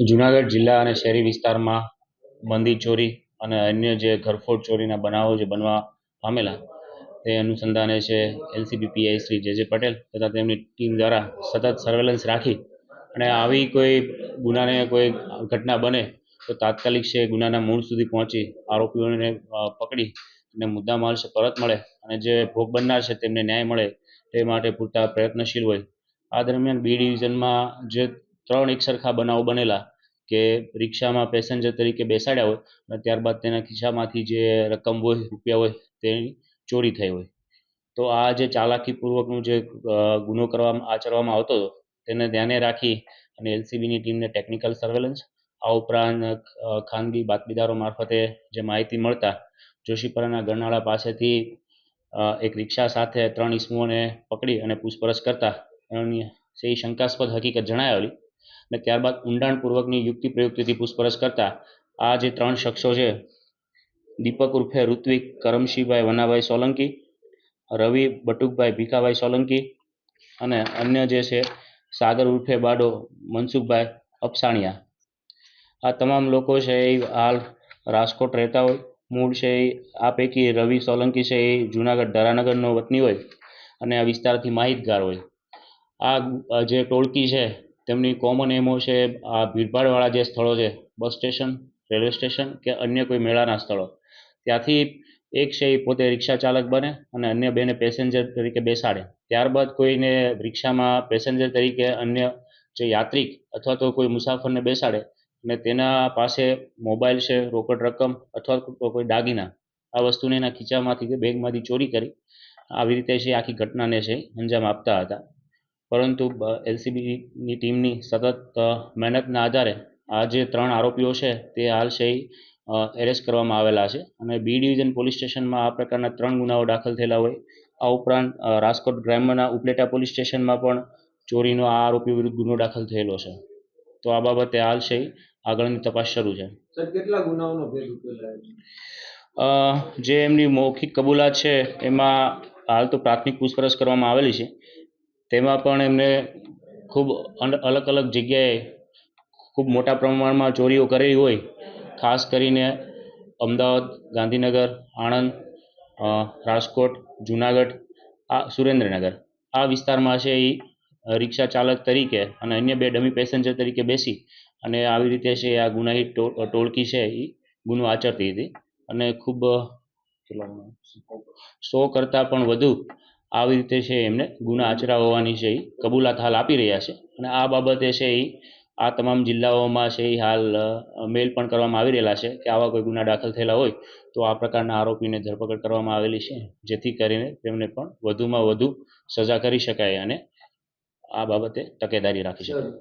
જુનાગઢ જિલ્લા અને શહેરી વિસ્તારમાં બંદી ચોરી અને અન્ય જે ઘરફોડ ચોરીના બનાવો જે બનવા પામેલા, તે અનુસંધાને છે એલસીબી પીઆઈ શ્રી જે જે પટેલ તથા તેમની ટીમ દ્વારા સતત સર્વેલન્સ રાખી અને આવી કોઈ ગુનાને કોઈ ઘટના બને તો તાત્કાલિક છે ગુનાના મૂળ સુધી પહોંચી આરોપીઓને પકડી અને મુદ્દામાલ છે પરત મળે અને જે ભોગ બનનાર છે તેમને ન્યાય મળે તે માટે પૂરતા પ્રયત્નશીલ હોય. આ દરમિયાન બી ડિવિઝનમાં જે ત્રણ એકસરખા બનાવો બનેલા કે રિક્ષામાં પેસેન્જર તરીકે બેસાડ્યા હોય, અને ત્યારબાદ તેના ખિસ્સામાંથી જે રકમ હોય, રૂપિયા હોય, તેની ચોરી થઈ હોય. તો આ જે ચાલાકીપૂર્વકનું જે ગુનો કરવામાં આચરવામાં આવતો હતો, તેને ધ્યાને રાખી અને એલસીબીની ટીમને ટેકનિકલ સર્વેલન્સ આ ઉપરાંત ખાનગી બાતમીદારો મારફતે જે માહિતી મળતા, જોશીપરાના ગરનાળા પાસેથી એક રિક્ષા સાથે ત્રણ ઈસમોને પકડી અને પૂછપરછ કરતા સે શંકાસ્પદ હકીકત જણાવેલી અને ત્યારબાદ ઊંડાણપૂર્વકની યુક્તિ પ્રયુક્તિથી પૂછપરછ કરતા આ જે ત્રણ શખ્સો છે, દીપક ઉર્ફે ઋત્વિક, કરમશીભાઈ, વનાભાઈ સોલંકી, રવિ, બટુકભાઈ, ભીખાભાઈ સોલંકી અને અન્ય જે છે, સાગર ઉર્ફે બાડો, મનસુખભાઈ અપસાણિયા. આ તમામ લોકો છે એ હાલ રાજકોટ રહેતા હોય. મૂળ છે એ આ પૈકી રવિ સોલંકી છે એ જુનાગઢ ધરાનગરનો વતની હોય અને આ વિસ્તારથી માહિતગાર હોય. આ જે ટોળકી છે તેમની કોમન એમો છે, આ ભીડભાડવાળા જે સ્થળો છે બસ સ્ટેશન રેલવે સ્ટેશન કે અન્ય કોઈ મેળાના સ્થળો. ત્યાંથી એક છે એ પોતે રિક્ષા ચાલક બને અને અન્ય બેને પેસેન્જર તરીકે બેસાડે. ત્યારબાદ કોઈને રિક્ષામાં પેસેન્જર તરીકે અન્ય જે યાત્રિક અથવા તો કોઈ મુસાફરને બેસાડે અને તેના પાસે મોબાઈલ છે, રોકડ રકમ અથવા તો કોઈ દાગીના, આ વસ્તુને એના ખીચામાંથી કે બેગમાંથી ચોરી કરી, આવી રીતે છે આખી ઘટનાને છે અંજામ આપતા હતા. પરંતુ એલસીબીની ટીમની સતત મહેનતના આધારે આ જે ત્રણ આરોપીઓ છે તે હાલ છે એરેસ્ટ કરવામાં આવેલા છે અને બી ડિવિઝન પોલીસ સ્ટેશનમાં આ પ્રકારના ત્રણ ગુનાઓ દાખલ થયેલા હોય. આ ઉપરાંત રાજકોટ ગ્રામ્યના ઉપલેટા પોલીસ સ્ટેશનમાં પણ ચોરીનો આ આરોપી વિરુદ્ધ ગુનો દાખલ થયેલો છે. તો આ બાબતે હાલ છે આગળની તપાસ શરૂ છે. કેટલા ગુનાઓનો ભેદ ઉકેલાયો જે એમની મૌખિક કબૂલાત છે એમાં હાલ તો પ્રાથમિક પૂછપરછ કરવામાં આવેલી છે. તેમાં પણ એમને ખૂબ અલગ અલગ જગ્યાએ ખૂબ મોટા પ્રમાણમાં ચોરીઓ કરેલી હોય, ખાસ કરીને અમદાવાદ, ગાંધીનગર, આણંદ રાજકોટ, જુનાગઢ, આ સુરેન્દ્રનગર. આ વિસ્તારમાં છે એ રિક્ષા ચાલક તરીકે અને અન્ય બે ડમી પેસેન્જર તરીકે બેસી અને આવી રીતે છે આ ગુનાહિત ટોળકી છે એ ગુનો આચરતી હતી. અને ખૂબ અ, સો કરતાં પણ વધુ આવી રીતે છે એમને ગુના આચરા હોવાની છે એ કબૂલાત હાલ આપી રહ્યા છે. અને આ બાબતે છે એ આ તમામ જિલ્લાઓમાં છે એ હાલ મેલ પણ કરવામાં આવી રહેલા છે કે આવા કોઈ ગુના દાખલ થયેલા હોય તો આ પ્રકારના આરોપીને ધરપકડ કરવામાં આવેલી છે. જેથી કરીને તેમને પણ વધુમાં વધુ સજા કરી શકાય અને આ બાબતે તકેદારી રાખી શકાય.